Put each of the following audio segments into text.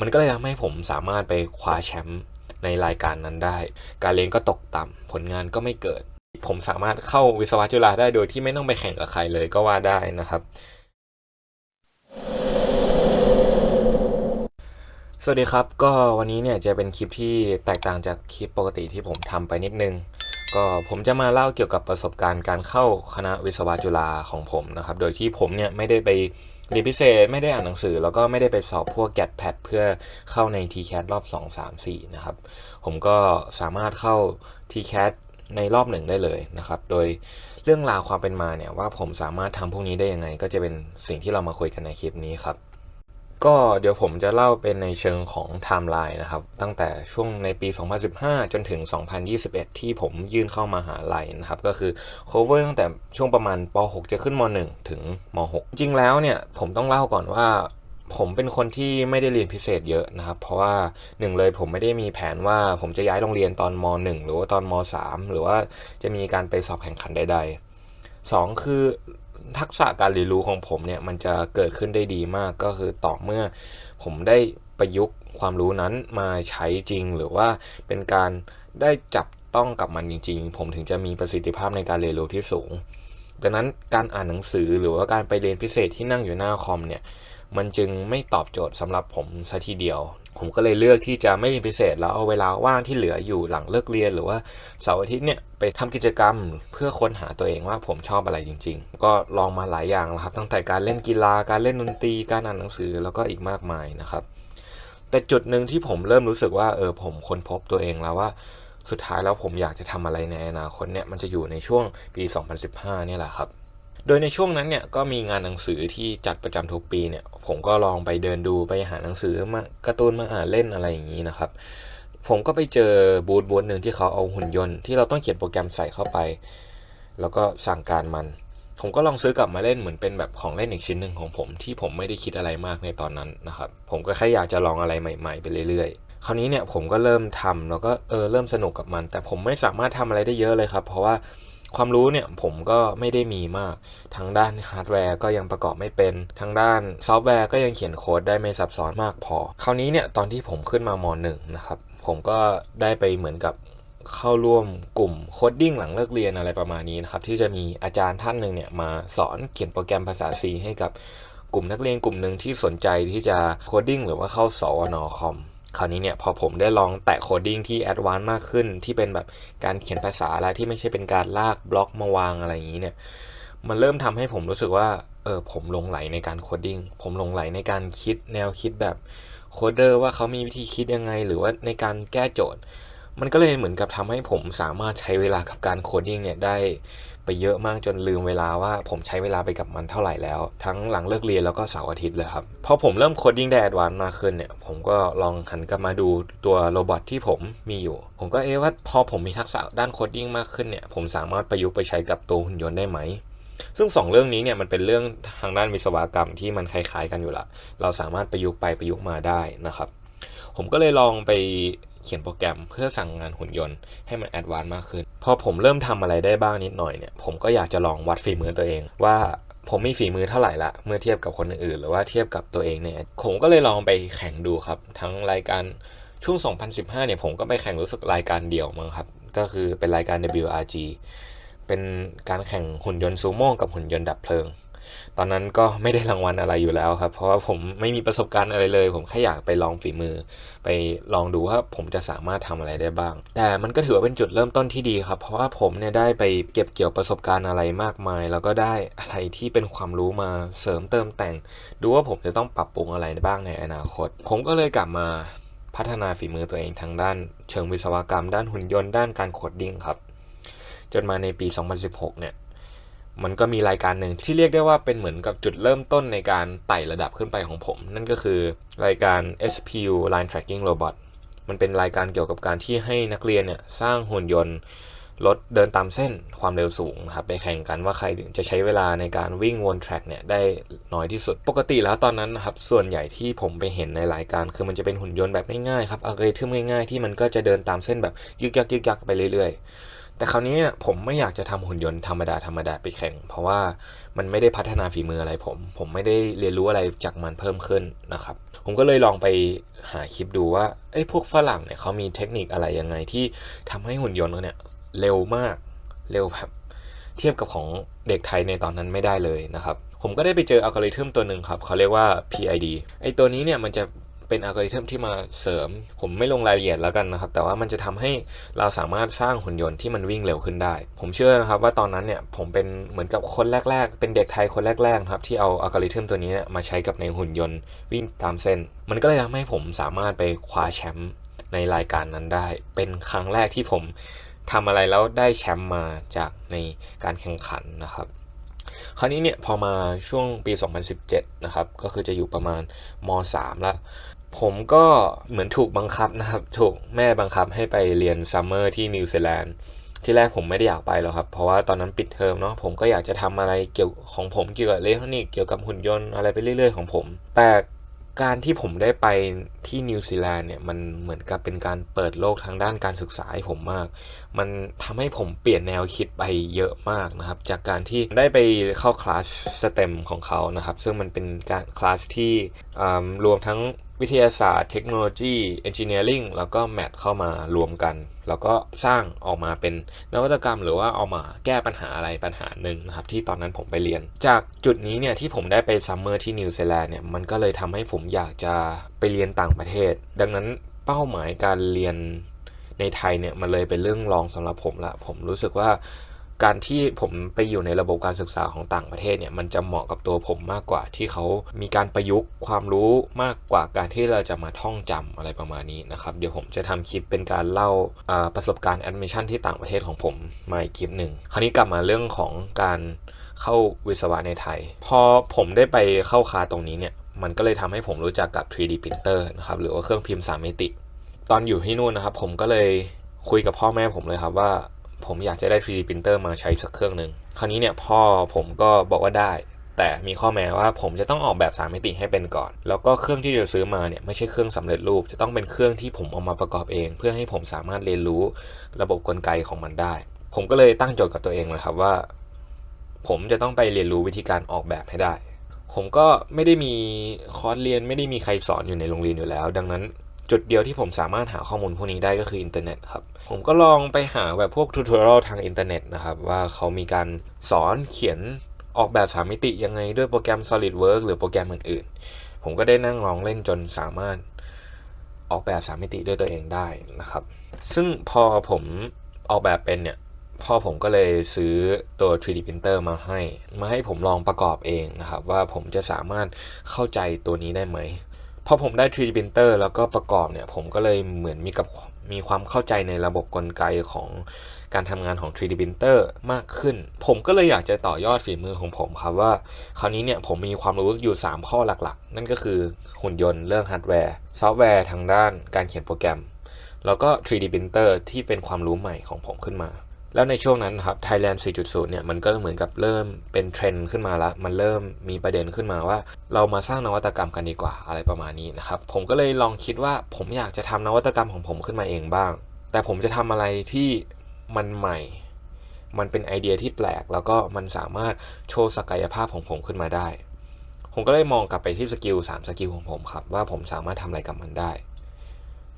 มันก็เลยทำให้ผมสามารถไปคว้าแชมป์ในรายการนั้นได้ การเรียนก็ตกต่ำผลงานก็ไม่เกิด ผมสามารถเข้าวิศวะจุฬาได้โดยที่ไม่ต้องไปแข่งกับใครเลยก็ว่าได้นะครับสวัสดีครับ ก็วันนี้เนี่ยจะเป็นคลิปที่แตกต่างจากคลิปปกติที่ผมทำไปนิดนึง ก็ผมจะมาเล่าเกี่ยวกับประสบการณ์การเข้าคณะวิศวะจุฬาของผมนะครับ โดยที่ผมเนี่ยไม่ได้ไป เรียนพิเศษไม่ได้อ่านหนังสือ แล้วก็ไม่ได้ไปสอบพวกแกดแพดเพื่อเข้าใน TCAT รอบ 2 3 4 นะครับ ผมก็สามารถเข้า TCAT ในรอบหนึ่งได้เลยนะครับ โดยเรื่องราวความเป็นมาเนี่ยว่าผมสามารถทำพวกนี้ได้ยังไง ก็จะเป็นสิ่งที่เรามาคุยกันในคลิปนี้ครับ ก็เดี๋ยวผมจะเล่าเป็นในเชิงของไทม์ไลน์นะครับ ตั้งแต่ช่วงในปี 2015 จนถึง 2021 ที่ผมยื่นเข้ามาหาลัยนะครับ ก็คือ cover ตั้งแต่ช่วงประมาณป .6 จะขึ้นม .1 ถึงม .6 จริงแล้วเนี่ยผมต้องเล่าก่อนว่าผมเป็นคนที่ไม่ได้เรียนพิเศษเยอะนะครับ เพราะว่าหนึ่งเลยผมไม่ได้มีแผนว่าผมจะย้ายโรงเรียนตอนม .1 หรือว่าตอนม .3 หรือว่าจะมีการไปสอบแข่งขันใดๆสองคือ ทักษะการเรียนรู้ของผมเนี่ยมันจะเกิดขึ้นได้ดีมากก็คือต่อเมื่อผมได้ประยุกต์ความรู้นั้นมาใช้จริง หรือว่าเป็นการได้จับต้องกับมันจริง ๆ ผมถึงจะมีประสิทธิภาพในการเรียนรู้ที่สูงดังนั้นการอ่านหนังสือหรือว่าการไปเรียนพิเศษที่นั่งอยู่หน้าคอมเนี่ยมันจึงไม่ตอบโจทย์สำหรับผมซะทีเดียว ผมก็เลยเลือกที่จะไม่เรียนพิเศษแล้วเอาเวลาว่างที่เหลืออยู่หลังเลิกเรียนหรือว่าเสาร์อาทิตย์เนี่ยไปทำกิจกรรมเพื่อค้นหาตัวเองว่าผมชอบอะไรจริง ๆ ก็ลองมาหลายอย่างแล้วครับตั้งแต่การเล่นกีฬาการเล่นดนตรีการอ่านหนังสือแล้วก็อีกมากมายนะครับ แต่จุดหนึ่งที่ผมเริ่มรู้สึกว่าเออผมค้นพบตัวเองแล้วว่าสุดท้ายแล้วผมอยากจะทำอะไรในอนาคตเนี่ยมันจะอยู่ในช่วงปี 2015 เนี่ยแหละครับ โดยในช่วงนั้นเนี่ยก็มีงานหนังสือที่จัดประจำทุกปีเนี่ยผมก็ลองไปเดินดูไปหาหนังสือมาการ์ตูนมาอ่านเล่นอะไรอย่างนี้นะครับ ผมก็ไปเจอบูธบูธหนึ่งที่เขาเอาหุ่นยนต์ที่เราต้องเขียนโปรแกรมใส่เข้าไป แล้วก็สั่งการมัน ผมก็ลองซื้อกลับมาเล่นเหมือนเป็นแบบของเล่นอีกชิ้นหนึ่งของผมที่ผมไม่ได้คิดอะไรมากในตอนนั้นนะครับ ผมก็แค่อยากจะลองอะไรใหม่ๆไปเรื่อยๆ คราวนี้เนี่ยผมก็เริ่มทำแล้วก็เออเริ่มสนุกกับมัน แต่ผมไม่สามารถทำอะไรได้เยอะเลยครับ เพราะว่า ความรู้เนี่ยผมก็ไม่ได้มีมากทั้งด้านฮาร์ดแวร์ก็ยังประกอบไม่เป็นทั้งด้านซอฟต์แวร์ก็ยังเขียนโค้ดได้ไม่ซับซ้อนมากพอ คราวนี้เนี่ยตอนที่ผมขึ้นมามหนึ่งนะครับ ผมก็ได้ไปเหมือนกับเข้าร่วมกลุ่มโคดดิ้งหลังเลิกเรียนอะไรประมาณนี้นะครับ ที่จะมีอาจารย์ท่านหนึ่งเนี่ยมาสอนเขียนโปรแกรมภาษา C ให้กับกลุ่มนักเรียนกลุ่มหนึ่งที่สนใจที่จะโคดดิ้งหรือว่าเข้าสวนอคอม คราวนี้เนี่ยพอผมได้ลองแตะโคดดิ้งที่แอดวานซ์มากขึ้น ที่เป็นแบบการเขียนภาษาอะไรที่ไม่ใช่เป็นการลากบล็อกมาวางอะไรอย่างนี้เนี่ยมันเริ่มทำให้ผมรู้สึกว่าเออผมหลงไหลในการโคดดิ้งผมหลงไหลในการคิดแนวคิดแบบโคดเดอร์ว่าเขามีวิธีคิดยังไง หรือว่าในการแก้โจทย์ มันก็เลยเหมือนกับทำให้ผมสามารถใช้เวลากับการโคดดิ้งเนี่ยได้ไปเยอะมากจนลืมเวลาว่าผมใช้เวลาไปกับมันเท่าไหร่แล้ว ทั้งหลังเลิกเรียนแล้วก็เสาร์อาทิตย์เลยครับพอผมเริ่มโคดดิ้งได้แอดวานซ์มากขึ้นเนี่ยผมก็ลองหันกลับมาดูตัวโรบอทที่ผมมีอยู่ ผมก็เอ๊ะว่าพอผมมีทักษะด้านโคดดิ้งมากขึ้นเนี่ยผมสามารถประยุกต์ไปใช้กับตัวหุ่นยนต์ได้ไหมซึ่งสองเรื่องนี้เนี่ยมันเป็นเรื่องทางด้านวิศวกรรมที่มันคล้ายๆกันอยู่ละ เราสามารถประยุกต์ไปประยุกต์มาได้นะครับ ผมก็เลยลองไป เขียนโปรแกรมเพื่อสั่งงานหุ่นยนต์ให้มันแอดวานซ์มากขึ้น พอผมเริ่มทำอะไรได้บ้างนิดหน่อยเนี่ย ผมก็อยากจะลองวัดฝีมือตัวเอง ว่าผมมีฝีมือเท่าไหร่ละเมื่อเทียบกับคนอื่นๆหรือว่าเทียบกับตัวเองเนี่ย ผมก็เลยลองไปแข่งดูครับ ทั้งรายการช่วง 2015 เนี่ยผมก็ไปแข่งรู้สึกรายการเดี่ยวมั้งครับ ก็คือเป็นรายการ WRG เป็นการแข่งหุ่นยนต์ซูโม่กับหุ่นยนต์ดับเพลิง ตอนนั้นก็ไม่ได้รางวัลอะไรอยู่แล้วครับ เพราะว่าผมไม่มีประสบการณ์อะไรเลย ผมแค่อยากไปลองฝีมือ ไปลองดูว่าผมจะสามารถทำอะไรได้บ้าง แต่มันก็ถือว่าเป็นจุดเริ่มต้นที่ดีครับ เพราะว่าผมเนี่ยได้ไปเก็บเกี่ยวประสบการณ์อะไรมากมาย แล้วก็ได้อะไรที่เป็นความรู้มาเสริมเติมแต่ง ดูว่าผมจะต้องปรับปรุงอะไรบ้างในอนาคต ผมก็เลยกลับมาพัฒนาฝีมือตัวเองทางด้าน เชิงวิศวกรรม ด้านหุ่นยนต์ด้านการโคดดิ้งครับ จนมาในปี 2016 เนี่ย มันก็มีรายการหนึ่งที่เรียกได้ว่าเป็นเหมือนกับจุดเริ่มต้นในการไต่ระดับขึ้นไปของผม นั่นก็คือรายการ SPU Line Tracking Robot มันเป็นรายการเกี่ยวกับการที่ให้นักเรียนเนี่ยสร้างหุ่นยนต์รถเดินตามเส้นความเร็วสูงครับไปแข่งกันว่าใครจะใช้เวลาในการวิ่งวนแทร็กเนี่ยได้น้อยที่สุด ปกติแล้วตอนนั้นนะครับส่วนใหญ่ที่ผมไปเห็นในรายการ คือมันจะเป็นหุ่นยนต์แบบง่ายๆครับอัลกอริทึมง่ายๆที่มันก็จะเดินตามเส้นแบบยึกยักยึกยักไปเรื่อยๆ แต่คราวนี้ผมไม่อยากจะทำหุ่นยนต์ธรรมดาธรรมดาไปแข่ง เพราะว่ามันไม่ได้พัฒนาฝีมืออะไรผม ผมไม่ได้เรียนรู้อะไรจากมันเพิ่มขึ้นนะครับ ผมก็เลยลองไปหาคลิปดูว่าไอ้พวกฝรั่งเนี่ยเขามีเทคนิคอะไรยังไงที่ทำให้หุ่นยนต์เขาเนี่ยเร็วมากเร็วแบบเทียบกับของเด็กไทยในตอนนั้นไม่ได้เลยนะครับ ผมก็ได้ไปเจออัลกอริทึมตัวหนึ่งครับเขาเรียกว่า PID ไอ้ตัวนี้เนี่ยมันจะ เป็นอัลกอริทึมที่มาเสริม ผมไม่ลงรายละเอียดแล้วกันนะครับ แต่ว่ามันจะทำให้เราสามารถสร้างหุ่นยนต์ที่มันวิ่งเร็วขึ้นได้ ผมเชื่อนะครับว่าตอนนั้นเนี่ยผมเป็นเหมือนกับคนแรก ๆ เป็นเด็กไทยคนแรกๆครับที่เอาอัลกอริทึมตัวนี้เนี่ยมาใช้กับในหุ่นยนต์วิ่งตามเส้น มันก็เลยทำให้ผมสามารถไปคว้าแชมป์ในรายการนั้นได้ เป็นครั้งแรกที่ผมทำอะไรแล้วได้แชมป์มาจากในการแข่งขันนะครับ คราวนี้เนี่ยพอมาช่วงปี 2017 นะครับ ก็คือจะอยู่ประมาณม .3 แล้ว ผมก็เหมือนถูกบังคับนะครับ ถูกแม่บังคับให้ไปเรียนซัมเมอร์ที่นิวซีแลนด์ที่แรกผมไม่ได้อยากไปหรอกครับ เพราะว่าตอนนั้นปิดเทอมเนาะผมก็อยากจะทำอะไรเกี่ยวของผมเกี่ยวกับอิเล็กทรอนิกส์เกี่ยวกับหุ่นยนต์อะไรไปเรื่อยๆของผม แต่การที่ผมได้ไปที่นิวซีแลนด์เนี่ยมันเหมือนกับเป็นการเปิดโลกทางด้านการศึกษาให้ผมมาก มันทำให้ผมเปลี่ยนแนวคิดไปเยอะมากนะครับ จากการที่ได้ไปเข้าคลาสสเต็มของเขานะครับ ซึ่งมันเป็นการคลาสที่รวมทั้ง วิทยาศาสตร์เทคโนโลยีเอนจิเนียริงแล้วก็แมทเข้ามารวมกัน แล้วก็สร้างออกมาเป็นนวัตกรรม หรือว่าเอามาแก้ปัญหาอะไรปัญหาหนึ่งนะครับ ที่ตอนนั้นผมไปเรียน จากจุดนี้เนี่ยที่ผมได้ไปซัมเมอร์ที่นิวซีแลนด์เนี่ยมันก็เลยทำให้ผมอยากจะไปเรียนต่างประเทศ ดังนั้นเป้าหมายการเรียนในไทยเนี่ยมันเลยเป็นเรื่องรองสำหรับผมละผมรู้สึกว่า การที่ผมไปอยู่ในระบบการศึกษาของต่างประเทศเนี่ยมันจะเหมาะกับตัวผมมากกว่าที่เขามีการประยุกต์ความรู้มากกว่าการที่เราจะมาท่องจำอะไรประมาณนี้นะครับ เดี๋ยวผมจะทำคลิปเป็นการเล่าประสบการณ์แอดมิชชั่นที่ต่างประเทศของผมมาอีกคลิปหนึ่งคราวนี้กลับมาเรื่องของการเข้าวิศวะในไทย พอผมได้ไปเข้าคาตรงนี้เนี่ยมันก็เลยทำให้ผมรู้จักกับ 3D printer นะครับหรือว่าเครื่องพิมพ์สามมิติ ตอนอยู่ที่นู่นนะครับ ผมก็เลยคุยกับพ่อแม่ผมเลยครับว่า ผมอยากจะได้ 3D printer มาใช้สักเครื่องหนึ่งคราวนี้เนี่ยพ่อผมก็บอกว่าได้ แต่มีข้อแม้ว่าผมจะต้องออกแบบ3มิติให้เป็นก่อน แล้วก็เครื่องที่จะซื้อมาเนี่ยไม่ใช่เครื่องสำเร็จรูป จะต้องเป็นเครื่องที่ผมเอามาประกอบเอง เพื่อให้ผมสามารถเรียนรู้ระบบกลไกของมันได้ ผมก็เลยตั้งโจทย์กับตัวเองเลยครับว่า ผมจะต้องไปเรียนรู้วิธีการออกแบบให้ได้ ผมก็ไม่ได้มีคอร์สเรียนไม่ได้มีใครสอนอยู่ในโรงเรียนอยู่แล้ว ดังนั้น จุดเดียวที่ผมสามารถหาข้อมูลพวกนี้ได้ก็คืออินเทอร์เน็ตครับ ผมก็ลองไปหาแบบพวกทูตอเรียลทางอินเทอร์เน็ตนะครับ ว่าเขามีการสอนเขียนออกแบบสามมิติยังไงด้วยโปรแกรม SolidWorks หรือโปรแกรมอื่นๆ ผมก็ได้นั่งลองเล่นจนสามารถออกแบบสามมิติด้วยตัวเองได้นะครับ ซึ่งพอผมออกแบบเป็นเนี่ยพ่อผมก็เลยซื้อตัว 3D printer มาให้ มาให้ผมลองประกอบเองนะครับ ว่าผมจะสามารถเข้าใจตัวนี้ได้ไหม อผมได้ 3D printer แล้วก็ประกอบเนี่ย ผมก็เลยเหมือนมีกับมีความเข้าใจในระบบกลไกของการทำงานของ 3D printer มากขึ้น ผมก็เลยอยากจะต่อยอดฝีมือของผมครับว่า คราวนี้เนี่ยผมมีความรู้อยู่ 3 ข้อหลักๆ นั่นก็คือหุ่นยนต์เรื่องฮาร์ดแวร์ ซอฟต์แวร์ทางด้านการเขียนโปรแกรม แล้วก็ 3D printer ที่เป็นความรู้ใหม่ของผมขึ้นมา แล้วในช่วงนั้นนะครับ Thailand 4.0 เนี่ยมันก็เหมือนกับเริ่มเป็นเทรนด์ขึ้นมาแล้วมันเริ่มมีประเด็นขึ้นมาว่า เรามาสร้างนวัตกรรมกันดีกว่าอะไรประมาณนี้นะครับ ผมก็เลยลองคิดว่าผมอยากจะทำนวัตกรรมของผมขึ้นมาเองบ้าง แต่ผมจะทำอะไรที่มันใหม่ มันเป็นไอเดียที่แปลก แล้วก็มันสามารถโชว์ศักยภาพของผมขึ้นมาได้ ผมก็เลยมองกลับไปที่สกิล3สกิลของผมครับว่าผมสามารถทำอะไรกับมันได้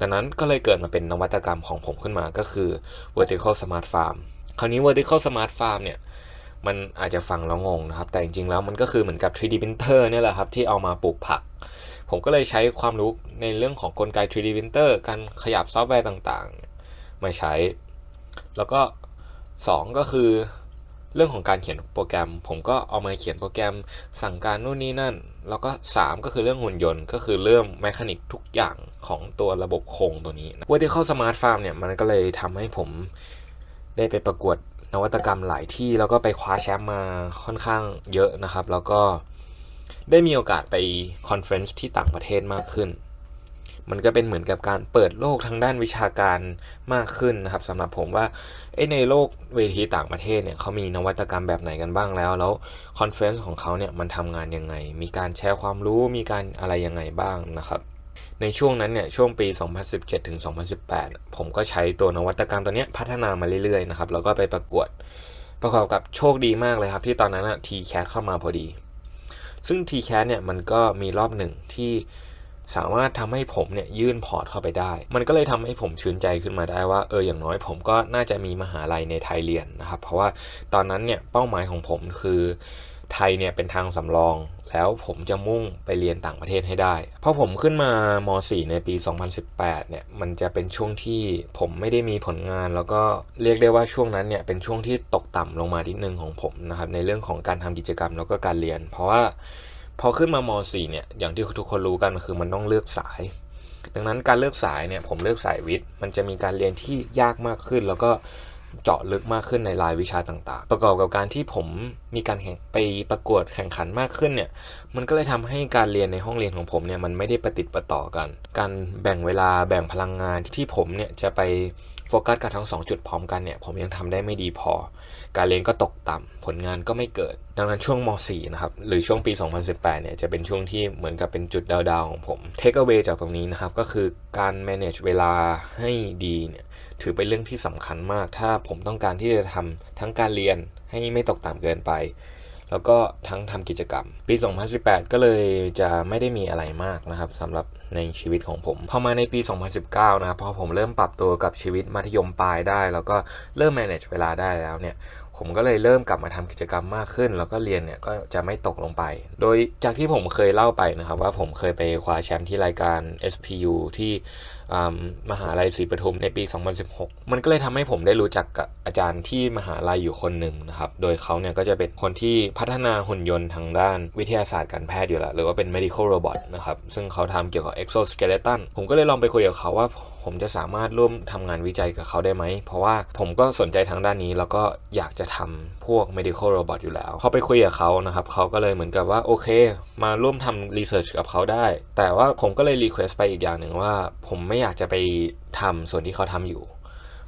ดังนั้นก็เลยเกิดมาเป็นนวัตกรรมของผมขึ้นมาก็คือ vertical smart farm คราวนี้ vertical smart farm เนี่ยมันอาจจะฟังแล้วงงนะครับ แต่จริงๆแล้วมันก็คือเหมือนกับ 3D printer เนี่ยแหละครับที่เอามาปลูกผัก ผมก็เลยใช้ความรู้ในเรื่องของกลไก 3D printer การขยับซอฟต์แวร์ต่างๆ มาใช้ แล้วก็ 2 ก็คือ เรื่องของการเขียนโปรแกรม ผมก็เอามาเขียนโปรแกรม สั่งการนู่นนี่นั่น แล้วก็ 3 ก็คือเรื่องหุ่นยนต์ ก็คือเรื่องแมคานิกทุกอย่างของตัวระบบโครงตัวนี้ Vertical Smart Farm เนี่ย มันก็เลยทำให้ผมได้ไปประกวดนวัตกรรมหลายที่ แล้วก็ไปคว้าแชมป์มาค่อนข้างเยอะนะครับ แล้วก็ได้มีโอกาสไปคอนเฟรนซ์ที่ต่างประเทศมากขึ้น มันก็เป็นเหมือนกับการเปิดโลกทางด้านวิชาการมากขึ้นนะครับสำหรับผมว่าในโลกเวทีต่างประเทศเนี่ยเขามีนวัตกรรมแบบไหนกันบ้างแล้ว แล้วคอนเฟรนซ์ของเขาเนี่ยมันทำงานยังไง มีการแชร์ความรู้มีการอะไรยังไงบ้างนะครับในช่วงนั้นเนี่ยช่วงปี 2017 ถึง 2018 ผมก็ใช้ตัวนวัตกรรมตัวนี้พัฒนามาเรื่อยๆนะครับแล้วก็ไปประกวดประกอบกับโชคดีมากเลยครับที่ตอนนั้นอะ TCAT เข้ามาพอดี ซึ่ง TCAT เนี่ยมันก็มีรอบหนึ่งที่ สามารถทำให้ผมเนี่ยยื่นพอร์ตเข้าไปได้ มันก็เลยทำให้ผมชื่นใจขึ้นมาได้ว่าเอออย่างน้อยผมก็น่าจะมีมหาลัยในไทยเรียนนะครับ เพราะว่าตอนนั้นเนี่ยเป้าหมายของผมคือไทยเนี่ยเป็นทางสำรองแล้วผมจะมุ่งไปเรียนต่างประเทศให้ได้พอผมขึ้นมาม4ในปี 2018 เนี่ย มันจะเป็นช่วงที่ผมไม่ได้มีผลงาน แล้วก็เรียกได้ว่าช่วงนั้นเนี่ย เป็นช่วงที่ตกต่ำลงมานิดนึงของผมนะครับ ในเรื่องของการทำกิจกรรมแล้วก็การเรียน เพราะว่า พอขึ้นมาม 4 เนี่ยอย่างที่ทุกคนรู้กันคือมันต้องเลือกสาย ดังนั้นการเลือกสายเนี่ยผมเลือกสายวิทย์ มันจะมีการเรียนที่ยากมากขึ้น แล้วก็เจาะลึกมากขึ้นในรายวิชาต่างๆ ประกอบกับการที่ผมมีการแข่งไปประกวดแข่งขันมากขึ้นเนี่ย มันก็เลยทำให้การเรียนในห้องเรียนของผมเนี่ยมันไม่ได้ประติดประต่อกัน การแบ่งเวลาแบ่งพลังงานที่ผมเนี่ยจะไป ฟกัสกับทั้งสองจุดพร้อมกันเนี่ยผมยังทำได้ไม่ดีพอ การเรียนก็ตกต่ำผลงานก็ไม่เกิด ดังนั้นช่วงม .4 นะครับหรือช่วงปี 2018 เนี่ยจะเป็นช่วงที่เหมือนกับเป็นจุดดาวๆของผมเทคเอา a y จากตรงนี้นะครับก็คือการ manage เวลาให้ดีเนี่ยถือเป็นเรื่องที่สำคัญมาก ถ้าผมต้องการที่จะทำทั้งการเรียนให้ไม่ตกต่ำเกินไป แล้วก็ทั้งทำกิจกรรม ปี 2018 ก็เลยจะไม่ได้มีอะไรมากนะครับสำหรับในชีวิตของผมพอมาในปี 2019 นะครับพอผมเริ่มปรับตัวกับชีวิตมัธยมปลายได้ แล้วก็เริ่ม manage เวลาได้แล้วเนี่ย ผมก็เลยเริ่มกลับมาทำกิจกรรมมากขึ้น แล้วก็เรียนเนี่ยก็จะไม่ตกลงไป โดยจากที่ผมเคยเล่าไปนะครับ ว่าผมเคยไปคว้าแชมป์ที่รายการ SPU ที่มหาลัยศรีปทุมในปี 2016 มันก็เลยทำให้ผมได้รู้จักกับอาจารย์ที่มหาลัยอยู่คนหนึ่งนะครับ โดยเขาเนี่ยก็จะเป็นคนที่พัฒนาหุ่นยนต์ทางด้านวิทยาศาสตร์การแพทย์อยู่แล้วหรือว่าเป็น medical robot นะครับ ซึ่งเขาทำเกี่ยวกับ exoskeleton ผมก็เลยลองไปคุยกับเขาว่า ผมจะสามารถร่วมทำงานวิจัยกับเขาได้ไหม เพราะว่าผมก็สนใจทางด้านนี้ แล้วก็อยากจะทำพวก medical robot อยู่แล้วพอไปคุยกับเขานะครับเขาก็เลยเหมือนกับว่าโอเค มาร่วมทำรีเสิร์ชกับเขาได้ แต่ว่าผมก็เลยรีเควสไปอีกอย่างหนึ่งว่า ผมไม่อยากจะไปทำส่วนที่เขาทำอยู่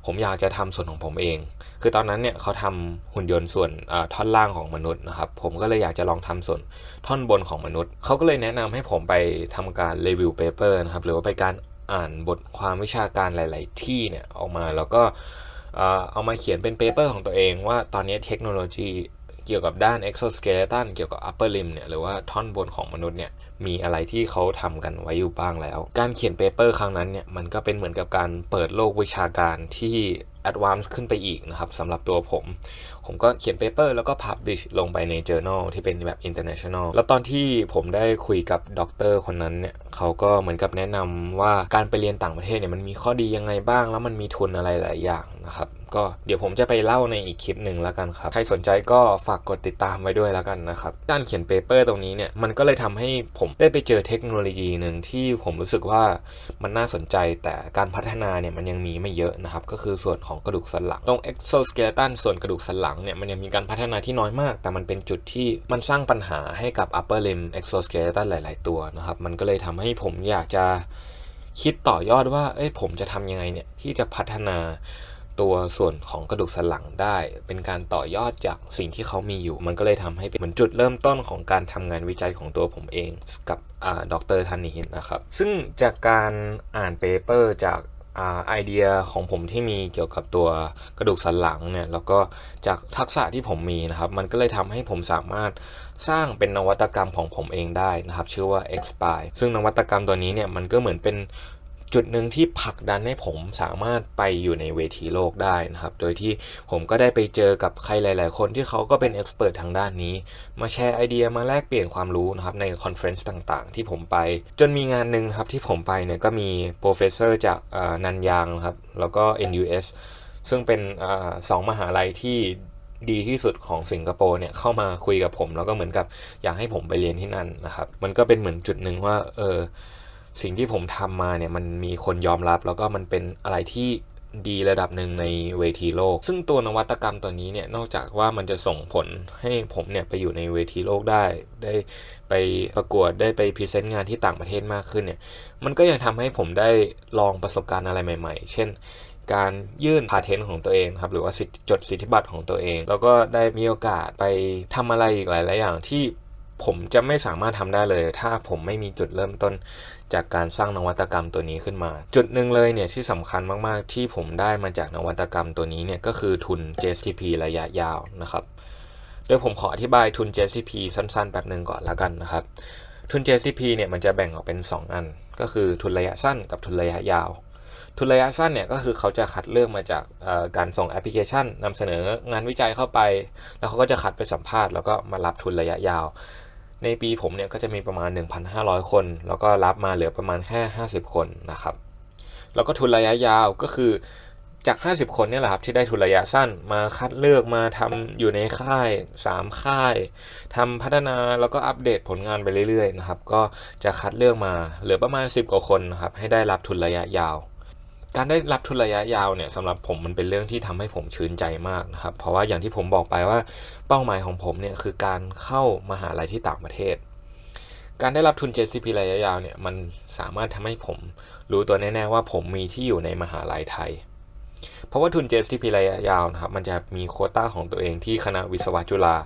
ผมอยากจะทำส่วนของผมเอง คือตอนนั้นเนี่ยเขาทำหุ่นยนต์ส่วนท่อนล่างของมนุษย์นะครับ ผมก็เลยอยากจะลองทำส่วนท่อนบนของมนุษย์ เขาก็เลยแนะนำให้ผมไปทำการรีวิวเปเปอร์นะครับ หรือว่าไปการ อ่านบทความวิชาการหลาย ๆ ที่เนี่ยออกมาแล้วก็เอามาเขียนเป็นเปเปอร์ของตัวเองว่าตอนนี้เทคโนโลยีเกี่ยวกับด้าน exoskeleton เกี่ยวกับ upper limb เนี่ยหรือว่าท่อนบนของมนุษย์เนี่ยมีอะไรที่เขาทำกันไว้อยู่บ้างแล้ว การเขียนเปเปอร์ครั้งนั้นเนี่ยมันก็เป็นเหมือนกับการเปิดโลกวิชาการที่ advance ขึ้นไปอีกนะครับสำหรับตัวผมผมก็เขียนเปเปอร์แล้วก็ publish ลงไปใน journal ที่เป็นแบบ international แล้วตอนที่ผมได้คุยกับด็อกเตอร์คนนั้นเนี่ยเขาก็เหมือนกับแนะนำว่าการไปเรียนต่างประเทศเนี่ยมันมีข้อดียังไงบ้าง แล้วมันมีทุนอะไรหลายอย่างนะครับก็เดี๋ยวผมจะไปเล่าในอีกคลิปหนึ่งแล้วกันครับ ใครสนใจก็ฝากกดติดตามไว้ด้วยแล้วกันนะครับ การเขียนเปเปอร์ตรงนี้เนี่ย มันก็เลยทำให้ผมได้ไปเจอเทคโนโลยีหนึ่งที่ผมรู้สึกว่ามันน่าสนใจแต่การพัฒนาเนี่ยมันยังมีไม่เยอะนะครับ ก็คือส่วนของกระดูกสันหลัง ตรง exoskeleton ส่วนกระดูกสันหลังเนี่ยมันยังมีการพัฒนาที่น้อยมาก แต่มันเป็นจุดที่มันสร้างปัญหาให้กับ upper limb exoskeleton หลาย ๆ ตัวนะครับ มันก็เลยทำให้ผมอยากจะคิดต่อยอดว่า เอ้ยผมจะทำยังไงเนี่ยที่จะพัฒนาตัวส่วนของกระดูกสันหลังได้ เป็นการต่อยอดจากสิ่งที่เขามีอยู่ มันก็เลยทำให้เป็นเหมือนจุดเริ่มต้นของการทำงานวิจัยของตัวผมเองกับอ่าดร์ท่านนี้นะครับ ซึ่งจากการอ่านเปเปอร์จาก ไอเดียของผมที่มีเกี่ยวกับตัวกระดูกสันหลังเนี่ยแล้วก็จากทักษะที่ผมมีนะครับ มันก็เลยทำให้ผมสามารถสร้างเป็นนวัตกรรมของผมเองได้นะครับ ชื่อว่า x p i ซึ่งนวัตกรรมตัวนี้เนี่ยมันก็เหมือนเป็น จุดหนึ่งที่ผลักดันให้ผมสามารถไปอยู่ในเวทีโลกได้นะครับ โดยที่ผมก็ได้ไปเจอกับใครหลาย ๆ คนที่เขาก็เป็นเอ็กซ์เพรสทางด้านนี้ มาแชร์ไอเดียมาแลกเปลี่ยนความรู้นะครับในคอนเฟรนซ์ต่าง ๆ ที่ผมไป จนมีงานหนึ่งครับที่ผมไปเนี่ยก็มีโปรเฟสเซอร์จากนันยางครับแล้วก็ NUS ซึ่งเป็นอสองมหาลัยที่ดีที่สุดของสิงคโปร์เนี่ยเข้ามาคุยกับผม แล้วก็เหมือนกับอยากให้ผมไปเรียนที่นั่นนะครับ มันก็เป็นเหมือนจุดหนึ่งว่าเออ สิ่งที่ผมทำมาเนี่ยมันมีคนยอมรับ แล้วก็มันเป็นอะไรที่ดีระดับหนึ่งในเวทีโลก ซึ่งตัวนวัตกรรมตัวนี้เนี่ยนอกจากว่ามันจะส่งผลให้ผมเนี่ยไปอยู่ในเวทีโลกได้ ได้ไปประกวดได้ไปพรีเซนต์งานที่ต่างประเทศมากขึ้นเนี่ยมันก็ยังทำให้ผมได้ลองประสบการณ์อะไรใหม่ ๆ เช่นการยื่นพาเทนต์ของตัวเองครับหรือว่าจดสิทธิบัตรของตัวเอง แล้วก็ได้มีโอกาสไปทำอะไรอีกหลายๆอย่างที่ผมจะไม่สามารถทำได้เลย ถ้าผมไม่มีจุดเริ่มต้น จากการสร้างนวัตกรรมตัวนี้ขึ้นมา จุดหนึ่งเลยเนี่ยที่สำคัญมากๆ ที่ผมได้มาจากนวัตกรรมตัวนี้เนี่ยก็คือทุน JSTP ระยะยาวนะครับโดยผมขออธิบายทุน JSTP สั้นๆแบบหนึ่งก่อนแล้วกันนะครับทุน JSTP เนี่ยมันจะแบ่งออกเป็น 2 อัน ก็คือทุนระยะสั้นกับทุนระยะยาว ทุนระยะสั้นเนี่ยก็คือเขาจะคัดเลือกมาจากการส่งแอปพลิเคชันนำเสนองานวิจัยเข้าไป แล้วเขาก็จะคัดไปสัมภาษณ์แล้วก็มารับทุนระยะยาว ในปีผมเนี่ยก็จะมีประมาณ 1,500 คน แล้วก็รับมาเหลือประมาณแค่ 50 คนนะครับ แล้วก็ทุนระยะยาวก็คือจาก 50 คนเนี่ยแหละครับที่ได้ทุนระยะสั้นมาคัดเลือกมาทำอยู่ในค่าย 3 ค่ายทำพัฒนาแล้วก็อัปเดตผลงานไปเรื่อยๆนะครับ ก็จะคัดเลือกมาเหลือประมาณ 10 กว่าคนนะครับให้ได้รับทุนระยะยาว การได้รับทุนระยะยาวเนี่ยสำหรับผมมันเป็นเรื่องที่ทำให้ผมชื่นใจมากนะครับ เพราะว่าอย่างที่ผมบอกไปว่าเป้าหมายของผมเนี่ยคือการเข้ามหาลัยที่ต่างประเทศ การได้รับทุน JCP ระยะยาวเนี่ยมันสามารถทำให้ผมรู้ตัวแน่ๆว่าผมมีที่อยู่ในมหาลัยไทย เพราะว่าทุน JCP ระยะยาวนะครับมันจะมีโคต้าของตัวเองที่คณะวิศวะจุฬา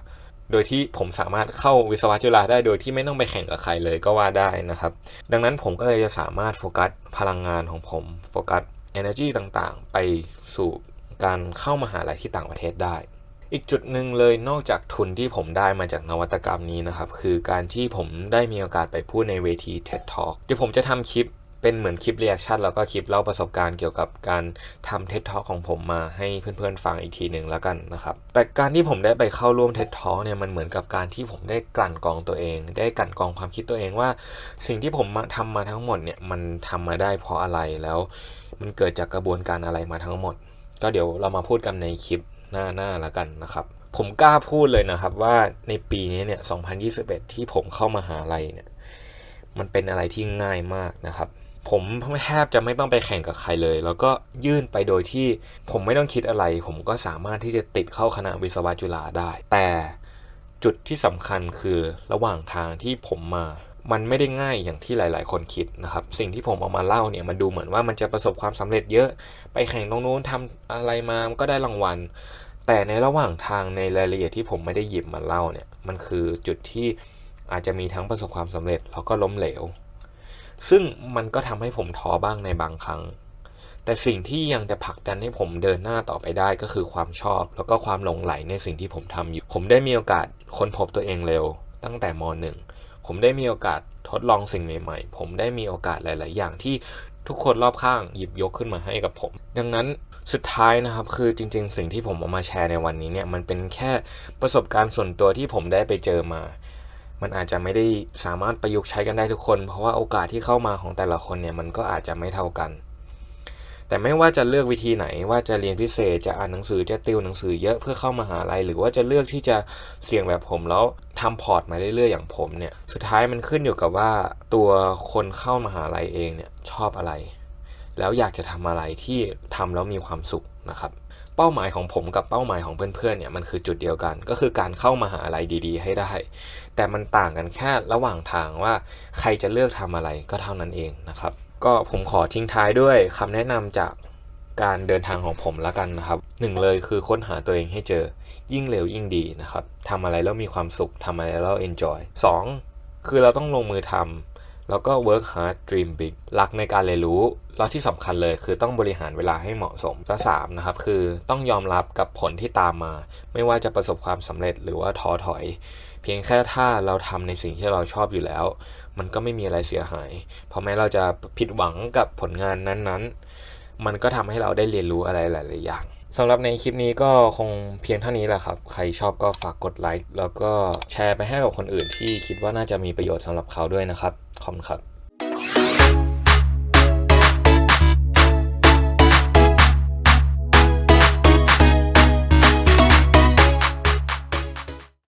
โดยที่ผมสามารถเข้าวิศวะจุฬาได้โดยที่ไม่ต้องไปแข่งกับใครเลยก็ว่าได้นะครับ ดังนั้นผมก็เลยจะสามารถโฟกัสพลังงานของผมโฟกัส energy ต่างๆ ไปสู่การเข้ามาหาลัยที่ต่างประเทศได้ อีกจุดหนึ่งเลยนอกจากทุนที่ผมได้มาจากนวัตกรรมนี้นะครับ คือการที่ผมได้มีโอกาสไปพูดในเวที TED Talk เดี๋ยวผมจะทำคลิป เป็นเหมือนคลิปเรีแอคชั่นแล้วก็คลิปเล่าประสบการณ์เกี่ยวกับการทำ TED Talk ของผมมาให้เพื่อนๆฟังอีกทีหนึ่งแล้วกันนะครับ แต่การที่ผมได้ไปเข้าร่วม TED Talk เนี่ยมันเหมือนกับการที่ผมได้กลั่นกรองตัวเอง ได้กลั่นกรองความคิดตัวเองว่า สิ่งที่ผมมาทำมาทั้งหมดเนี่ยมันทำมาได้เพราะอะไรแล้ว มันเกิดจากกระบวนการอะไรมาทั้งหมด ก็เดี๋ยวเรามาพูดกันในคลิปหน้าหน้าแล้วกันนะครับผมกล้าพูดเลยนะครับว่าในปีนี้เนี่ย 2021 ที่ผมเข้ามาหาลัยเนี่ย มันเป็นอะไรที่ง่ายมากนะครับ ผมแทบจะไม่ต้องไปแข่งกับใครเลย แล้วก็ยื่นไปโดยที่ผมไม่ต้องคิดอะไร ผมก็สามารถที่จะติดเข้าคณะวิศวะจุฬาได้ แต่จุดที่สำคัญคือระหว่างทางที่ผมมา มันไม่ได้ง่ายอย่างที่หลาย ๆ คนคิดนะครับ สิ่งที่ผมเอามาเล่าเนี่ยมันดูเหมือนว่ามันจะประสบความสำเร็จเยอะ ไปแข่งตรงนู้นทำอะไรมาก็ได้รางวัลแต่ในระหว่างทางในรายละเอียดที่ผมไม่ได้หยิบมาเล่าเนี่ย มันคือจุดที่อาจจะมีทั้งประสบความสำเร็จแล้วก็ล้มเหลว ซึ่งมันก็ทำให้ผมท้อบ้างในบางครั้ง แต่สิ่งที่ยังจะผลักดันให้ผมเดินหน้าต่อไปได้ก็คือความชอบ แล้วก็ความหลงไหลในสิ่งที่ผมทำอยู่ ผมได้มีโอกาสค้นพบตัวเองเร็ว ตั้งแต่ม .1 ผมได้มีโอกาสทดลองสิ่งใหม่ๆ ผมได้มีโอกาสหลาย ๆ อย่างที่ทุกคนรอบข้างหยิบยกขึ้นมาให้กับผม ดังนั้นสุดท้ายนะครับ คือจริง ๆ สิ่งที่ผมเอามาแชร์ในวันนี้เนี่ยมันเป็นแค่ประสบการณ์ส่วนตัวที่ผมได้ไปเจอมา มันอาจจะไม่ได้สามารถประยุกต์ใช้กันได้ทุกคน เพราะว่าโอกาสที่เข้ามาของแต่ละคนเนี่ยมันก็อาจจะไม่เท่ากัน แต่ไม่ว่าจะเลือกวิธีไหนว่าจะเรียนพิเศษจะอ่านหนังสือจะติวหนังสือเยอะเพื่อเข้ามาหาลัยหรือว่าจะเลือกที่จะเสี่ยงแบบผมแล้วทำพอร์ตมาเรื่อยๆอย่างผมเนี่ยสุดท้ายมันขึ้นอยู่กับว่าตัวคนเข้ามาหาลัยเองเนี่ยชอบอะไร แล้วอยากจะทำอะไรที่ทำแล้วมีความสุขนะครับ เป้าหมายของผมกับเป้าหมายของเพื่อนๆเนี่ยมันคือจุดเดียวกัน ก็คือการเข้ามาหาอะไรดีๆ ให้ได้ แต่มันต่างกันแค่ระหว่างทางว่าใครจะเลือกทำอะไรก็เท่านั้นเองนะครับ ก็ผมขอทิ้งท้ายด้วยคำแนะนำจากการเดินทางของผมล้วกันนะครับหนึ่งเลยคือค้นหาตัวเองให้เจอยิ่งเร็วยิ่งดีนะครับทำอะไรแล้วมีความสุขทำอะไรแล้ว enjoy 2. คือเราต้องลงมือทำแล้วก็ work hard dream big รักในการเรียนรู้ แล้วที่สำคัญเลยคือต้องบริหารเวลาให้เหมาะสมและสามนะครับคือต้องยอมรับกับผลที่ตามมา ไม่ว่าจะประสบความสำเร็จหรือว่าท้อถอย เพียงแค่ถ้าเราทำในสิ่งที่เราชอบอยู่แล้ว มันก็ไม่มีอะไรเสียหาย เพราะแม้เราจะผิดหวังกับผลงานนั้นๆ มันก็ทำให้เราได้เรียนรู้อะไรหลาย ๆ อย่างสำหรับในคลิปนี้ก็คงเพียงเท่านี้แหละครับ ใครชอบก็ฝากกดไลค์แล้วก็แชร์ไปให้กับคนอื่นที่คิดว่าน่าจะมีประโยชน์สำหรับเขาด้วยนะครับ ขอบคุณครับ